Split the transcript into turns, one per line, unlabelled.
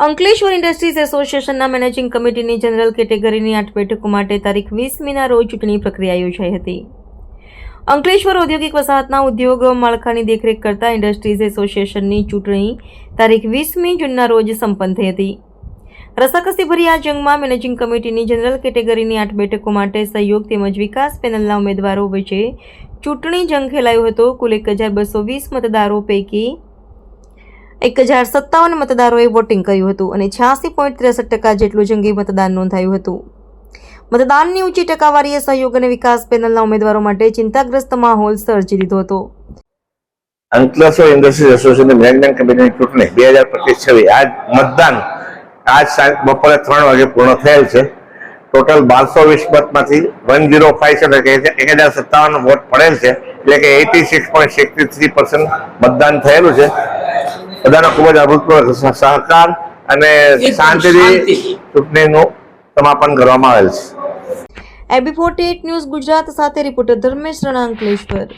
Ankleshwar industries એસોસિએશનના managing કમિટીની general કેટેગરીની આઠ બેઠકો માટે તારીખ વીસમીના રોજ ચૂંટણી પ્રક્રિયા યોજાઈ હતી. અંકલેશ્વર ઔદ્યોગિક વસાહતના ઉદ્યોગ, માળખાની દેખરેખ કરતા ઇન્ડસ્ટ્રીઝ એસોસિએશનની ચૂંટણી તારીખ વીસમી જૂનના રોજ સંપન્ન થઈ હતી. રસાકસીભરી આ જંગમાં મેનેજિંગ કમિટીની જનરલ કેટેગરીની આઠ બેઠકો માટે સહયોગ તેમજ વિકાસ પેનલના ઉમેદવારો વચ્ચે ચૂંટણી જંગ ખેલાયો હતો. કુલ એક હજાર બસો વીસ મતદારો પૈકી એક હજાર સત્તાવન મતદારોએ વોટિંગ કર્યું હતું અને છ્યાસી પોઈન્ટ ત્રેસઠ ટકા જેટલું જંગી મતદાન નોંધાયું હતું. મતદાનની ઊંચી ટકાવારીએ સહયોગ અને વિકાસ પેનલના ઉમેદવારો માટે ચિંતાગ્રસ્ત માહોલ સર્જી લીધો હતો.
અંકલેશ્વર ઇન્ડસ્ટ્રીઝ એસોસિએશનની મેનેજમેન્ટ કમિટીની ચૂંટણી બે હજાર પચીસ છવ્વીસ. આજ મતદાન આજ સા- બપોરે ત્રણ વાગે પૂર્ણ થયેલ છે. ટોટલ બારસો વીસ મતમાંથી વન ઝીરો ફાઈવ છે એક હજાર સત્તાવન વોટ પડેલ છે, એટલે કે eighty six point sixty three percent મતદાન થયેલું છે. બધાનો ખૂબ જ અભૂતપૂર્વ સહકાર અને શાંતિથી ચૂંટણીનું સમાપન કરવામાં આવેલ છે.
એબી ફોર્ટી ન્યૂઝ ગુજરાત સાથે રિપોર્ટર ધર્મેશ રણા અંકલેશ્વર.